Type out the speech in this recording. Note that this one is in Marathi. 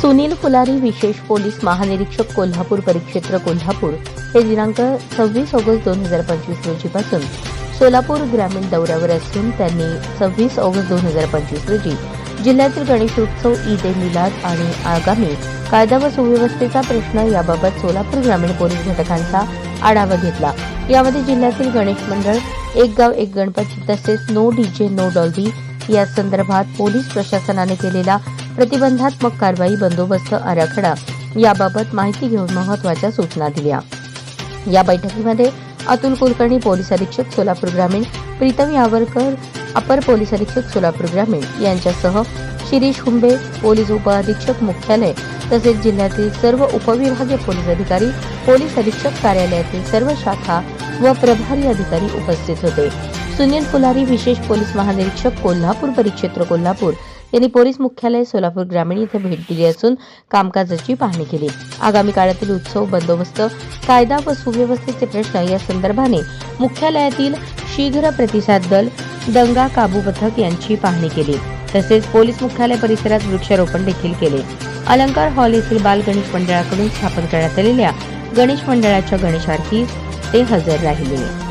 सुनील फुलारी विशेष पोलीस महानिरीक्षक कोल्हापूर परिक्षेत्र कोल्हापूर हे दिनांक सव्वीस ऑगस्ट दोन हजार पंचवीस रोजीपासून सोलापूर ग्रामीण दौऱ्यावर असून त्यांनी सव्वीस ऑगस्ट दोन हजार पंचवीस रोजी जिल्ह्यातील गणेशोत्सव ईद ए मिलाद आणि आगामी कायदा व सुव्यवस्थेचा प्रश्न याबाबत सोलापूर ग्रामीण पोलीस घटकांचा आढावा घेतला. यामध्ये जिल्ह्यातील गणेश मंडळ एक गाव एक गणपती तसेच नो डीजे नो डॉल्बी या संदर्भात पोलीस प्रशासनाने केलेला प्रतिबंधात्मक कारवाई बंदोबस्त आराखडा याबाबत माहिती घेऊन महत्त्वाच्या सूचना दिल्या. या बैठकीमध्ये अतुल कुलकर्णी पोलीस अधीक्षक सोलापूर ग्रामीण प्रीतम यावरकर अपर पोलीस अधीक्षक सोलापूर ग्रामीण यांच्यासह शिरीष हुंबे पोलीस उपअधीक्षक मुख्यालय तसेच जिल्ह्यातील सर्व उपविभागीय पोलीस अधिकारी पोलीस अधीक्षक कार्यालयातील सर्व शाखा व प्रभारी अधिकारी उपस्थित होते. सुनील फुलारी विशेष पोलीस महानिरीक्षक कोल्हापूर परिक्षेत्र कोल्हापूर यांनी पोलीस मुख्यालय सोलापूर ग्रामीण येथे भेट दिली असून कामकाजाची पाहणी केली. आगामी काळातील उत्सव बंदोबस्त कायदा व सुव्यवस्थेचे प्रश्न या संदर्भाने मुख्यालयातील शीघ्र प्रतिसाद दल दंगा काबू पथक यांची पाहणी केली. तसेच पोलीस मुख्यालय परिसरात वृक्षारोपण देखील केले. अलंकार हॉल येथील बाल गणेश मंडळाकडून स्थापन करण्यात आलेल्या गणेश मंडळाच्या गणेशार्थी ते हजर राहिले.